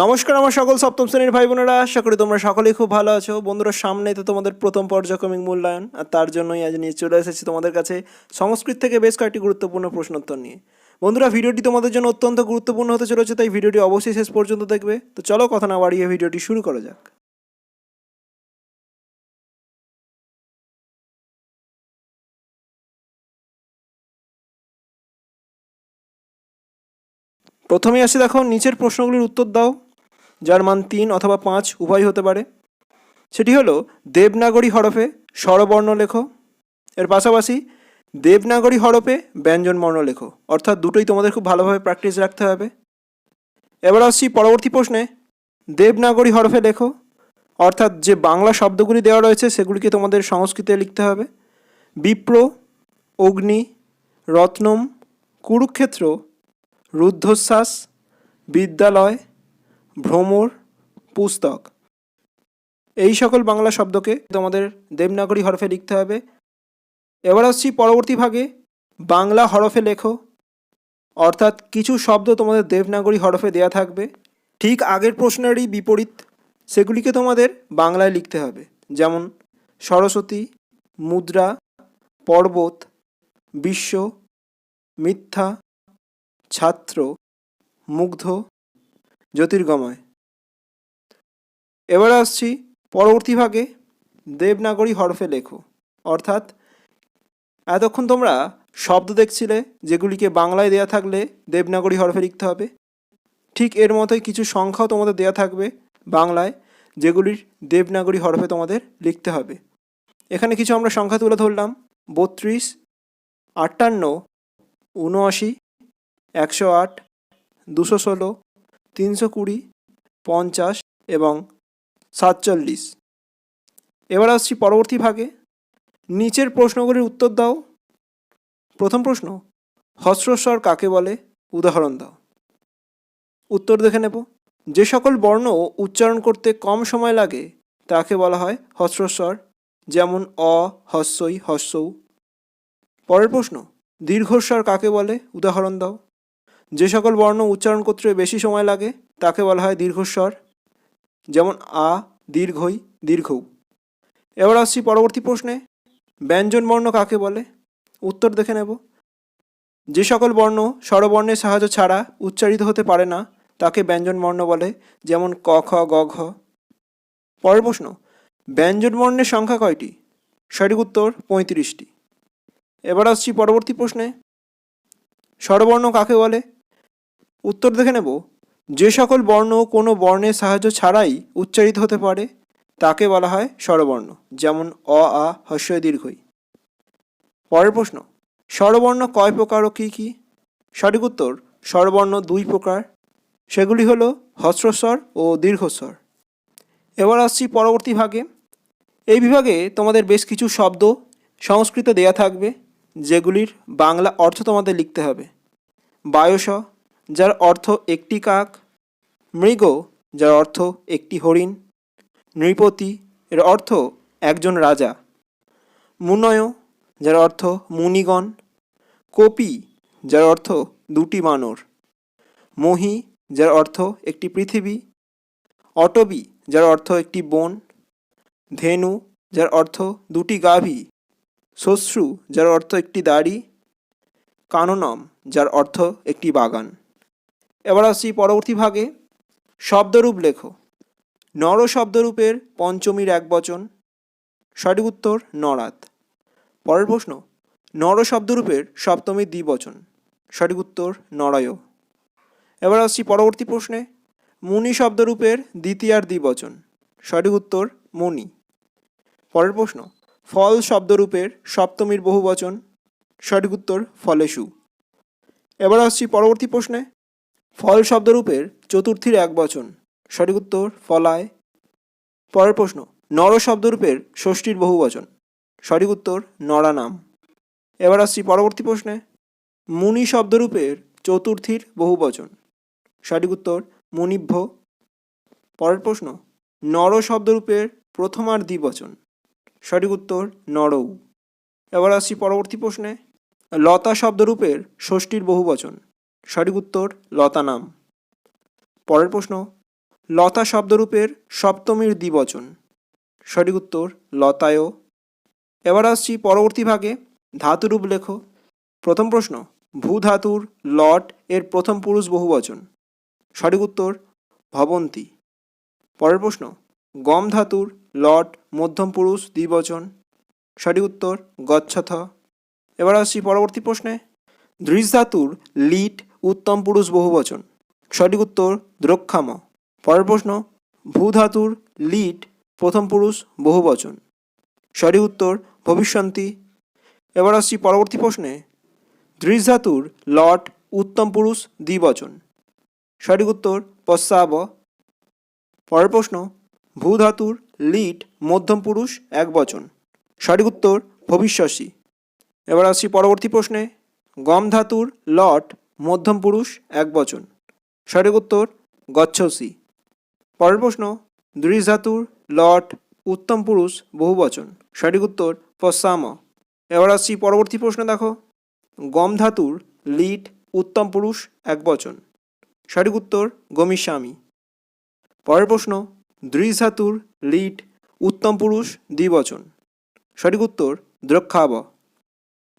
নমস্কার, আমার সকল সপ্তম শ্রেণির ভাই বোনেরা। আশা করি তোমরা সকলেই খুব ভালো আছো। বন্ধুরা, সামনেই তো তোমাদের প্রথম পর্যায়ক্রমিক মূল্যায়ন, আর তার জন্যই আজ নিয়ে চলে এসেছি তোমাদের কাছে সংস্কৃত থেকে বেশ কয়েকটি গুরুত্বপূর্ণ প্রশ্নোত্তর নিয়ে। বন্ধুরা, ভিডিওটি তোমাদের জন্য অত্যন্ত গুরুত্বপূর্ণ হতে চলেছে, তাই ভিডিওটি অবশ্যই শেষ পর্যন্ত দেখবে। তো চলো কথা না বাড়িয়ে ভিডিওটি শুরু করা যাক। প্রথমে আসি দেখো, নিচের প্রশ্নগুলির উত্তর দাও, যার মান তিন অথবা পাঁচ উভয় হতে পারে। সেটি হলো, দেবনাগরী হরফে স্বরবর্ণ লেখো। এর পাশাপাশি, দেবনাগরী হরফে ব্যঞ্জনবর্ণ লেখো। অর্থাৎ দুটোই তোমাদের খুব ভালোভাবে প্র্যাকটিস রাখতে হবে। এবার আসছি পরবর্তী প্রশ্নে। দেবনাগরী হরফে লেখো। অর্থাৎ যে বাংলা শব্দগুলি দেওয়া রয়েছে, সেগুলিকে তোমাদের সংস্কৃতে লিখতে হবে। বিপ্র, অগ্নি, রত্নম, কুরুক্ষেত্র রুদ্ধশ্বাস, বিদ্যালয়, ভ্রমর, পুস্তক। এই সকল বাংলা শব্দকে তোমাদের দেবনাগরী হরফে লিখতে হবে। এবার আসছি পরবর্তী ভাগে, বাংলা হরফে লেখো। অর্থাৎ কিছু শব্দ তোমাদের দেবনাগরী হরফে দেয়া থাকবে। ঠিক আগের প্রশ্নেরই বিপরীত, সেগুলিকে তোমাদের বাংলায় লিখতে হবে। যেমন, সরস্বতী, মুদ্রা, পর্বত, বিশ্ব, মিথ্যা ছাত্র, মুগ্ধ, জ্যোতির্গময়। এবার আসছি পরবর্তী ভাগে দেবনাগরী হরফে লেখো। অর্থাৎ এতক্ষণ তোমরা শব্দ দেখছিলে যেগুলিকে বাংলায় দেয়া থাকলে দেবনাগরী হরফে লিখতে হবে। ঠিক এর মতোই কিছু সংখ্যাও তোমাদের দেয়া থাকবে বাংলায় যেগুলির দেবনাগরী হরফে তোমাদের লিখতে হবে। এখানে কিছু আমরা সংখ্যা তুলে ধরলাম। বত্রিশ, আটান্ন উনআশি একশো আট, দুশো ষোলো, তিনশো কুড়ি, পঞ্চাশ এবং সাতচল্লিশ। এবার আসছি পরবর্তী ভাগে। নিচের প্রশ্নগুলির উত্তর দাও। প্রথম প্রশ্ন হস্রস্বর কাকে বলে? উদাহরণ দাও। উত্তর দেখে নেব। যে সকল বর্ণ উচ্চারণ করতে কম সময় লাগে, তাকে বলা হয় হস্রস্বর যেমন অ, হস্যই, হস্যৌ। পরের প্রশ্ন দীর্ঘস্বর কাকে বলে? উদাহরণ দাও। যে সকল বর্ণ উচ্চারণ করতে বেশি সময় লাগে, তাকে বলা হয় দীর্ঘস্বর। যেমন, আ, দীর্ঘই, দীর্ঘ। এবার আসছি পরবর্তী প্রশ্নে। ব্যঞ্জন বর্ণ কাকে বলে? উত্তর দেখে নেব। যে সকল বর্ণ স্বরবর্ণের সাহায্য ছাড়া উচ্চারিত হতে পারে না, তাকে ব্যঞ্জন বর্ণ বলে। যেমন, ক, খ, গ, ঘ। পরের প্রশ্ন। ব্যঞ্জন বর্ণের সংখ্যা কয়টি? সঠিক উত্তর পঁয়ত্রিশটি। এবার আসছি পরবর্তী প্রশ্নে। স্বরবর্ণ কাকে বলে? উত্তর দেখে নেব। যে সকল বর্ণ কোনো বর্ণের সাহায্য ছাড়াই উচ্চারিত হতে পারে, তাকে বলা হয় স্বরবর্ণ, যেমন অ, আ হস্য দীর্ঘই। পরের প্রশ্ন, স্বরবর্ণ কয় প্রকার ও কী কী? সঠিক উত্তর, স্বরবর্ণ দুই প্রকার। সেগুলি হলো হস্রস্বর ও দীর্ঘস্বর এবার আসছি পরবর্তী ভাগে। এই বিভাগে তোমাদের বেশ কিছু শব্দ, সংস্কৃত দেয়া থাকবে, যেগুলির বাংলা অর্থ তোমাদের লিখতে হবে। বায়স যার অর্থ একটি কাক, মৃগ, যার অর্থ একটি হরিণ, নৃপতি, এর অর্থ একজন রাজা মুনয় যার অর্থ মুনিগণ, কপি, যার অর্থ দুটি বানর, মহি, যার অর্থ একটি পৃথিবী, অটবি, যার অর্থ একটি বন, ধেনু, যার অর্থ দুটি গাভী শ্মশ্রু যার অর্থ একটি দাড়ি, কাননম, যার অর্থ একটি বাগান। এবার আসছি পরবর্তী ভাগে। শব্দরূপ লেখো। নর শব্দরূপের পঞ্চমীর এক বচন। সঠিক উত্তর, নরাত। পরের প্রশ্ন, নর শব্দরূপের সপ্তমীর দ্বিবচন সঠিক উত্তর, নরয়। এবার আসছি পরবর্তী প্রশ্নে। মুনি শব্দরূপের দ্বিতীয়ার দ্বিবচন সঠিক উত্তর মণি পরের প্রশ্ন, ফল শব্দরূপের সপ্তমীর বহুবচন সঠিক উত্তর, ফলেশু। এবার আসছি পরবর্তী প্রশ্নে। ফল শব্দরূপের চতুর্থীর এক বচন। সঠিক উত্তর ফলায়। পরের প্রশ্ন, নর শব্দরূপের ষষ্ঠীর বহু বচন। সঠিক উত্তর, নরা নাম। এবার আসছি পরবর্তী প্রশ্নে। মুনি শব্দরূপের চতুর্থীর বহু বচন। সঠিক উত্তর, মুনিভ্য। পরের প্রশ্ন, নর শব্দরূপের প্রথমার দ্বিবচন সঠিক উত্তর, নরৌ। এবার আসছি পরবর্তী প্রশ্নে। লতা শব্দরূপের ষষ্ঠীর বহুবচন সঠিক উত্তর, লতা নাম। পরের প্রশ্ন, লতা শব্দরূপের সপ্তমীর দ্বিবচন। সঠিক উত্তর লতায় এবার আসছি পরবর্তী ভাগে, ধাতুরূপ লেখো। প্রথম প্রশ্ন ভূ ধাতুর লট এর প্রথম পুরুষ বহুবচন। সঠিক উত্তর, ভবন্তী। পরের প্রশ্ন গম ধাতুর লট মধ্যম পুরুষ দ্বিবচন। সঠিক উত্তর, গচ্ছথ। এবার আসছি পরবর্তী প্রশ্নে দৃশ ধাতুর লিট উত্তম পুরুষ বহুবচন সঠিক উত্তর, দ্রক্ষাম। পরের প্রশ্ন ভূ ধাতুর লিট প্রথম পুরুষ বহুবচন সঠিক উত্তর, ভবিষ্যন্তী। এবার আসছি পরবর্তী প্রশ্নে। দৃশ ধাতুর লট উত্তম পুরুষ দ্বিবচন সঠিক উত্তর, পশ্চাব। পরের প্রশ্ন, ভূধাতুর লিট মধ্যম পুরুষ এক বচন। সঠিক উত্তর, ভবিষ্যসী। এবার আসছি পরবর্তী প্রশ্নে। গম ধাতুর লট মধ্যম পুরুষ, এক বচন। সঠিক উত্তর গচ্ছসী পরের প্রশ্ন দৃশ ধাতুর লট উত্তম পুরুষ, বহু বচন। সঠিক উত্তর পশ্চাম এবার আসছি পরবর্তী প্রশ্ন, দেখো। গম ধাতুর লিট উত্তম পুরুষ, এক বচন। সঠিক উত্তর গমিস্বামী পরের প্রশ্ন দৃশ ধাতুর লিট উত্তম পুরুষ দ্বিবচন সঠিক উত্তর, দ্রক্ষাব।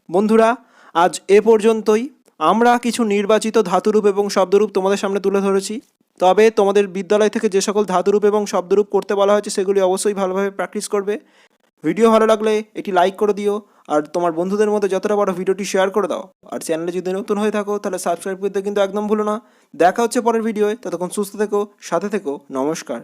বন্ধুরা, আজ এ পর্যন্তই। আমরা কিছু নির্বাচিত ধাতুরূপ এবং শব্দরূপ তোমাদের সামনে তুলে ধরেছি। তবে তোমাদের বিদ্যালয় থেকে যে সকল ধাতুরূপ এবং শব্দরূপ করতে বলা হয়েছে, সেগুলি অবশ্যই ভালোভাবে প্র্যাকটিস করবে। ভিডিও ভালো লাগলে এটি লাইক করে দিও, আর তোমার বন্ধুদের মধ্যে যতটা বড় ভিডিওটি শেয়ার করে দাও। আর চ্যানেলে যদি নতুন হয়ে থাকো, তাহলে সাবস্ক্রাইব করতে কিন্তু একদম ভুলো না। দেখা হচ্ছে পরের ভিডিওয় ততক্ষণ সুস্থ থেকো, সাথে থেকো, নমস্কার।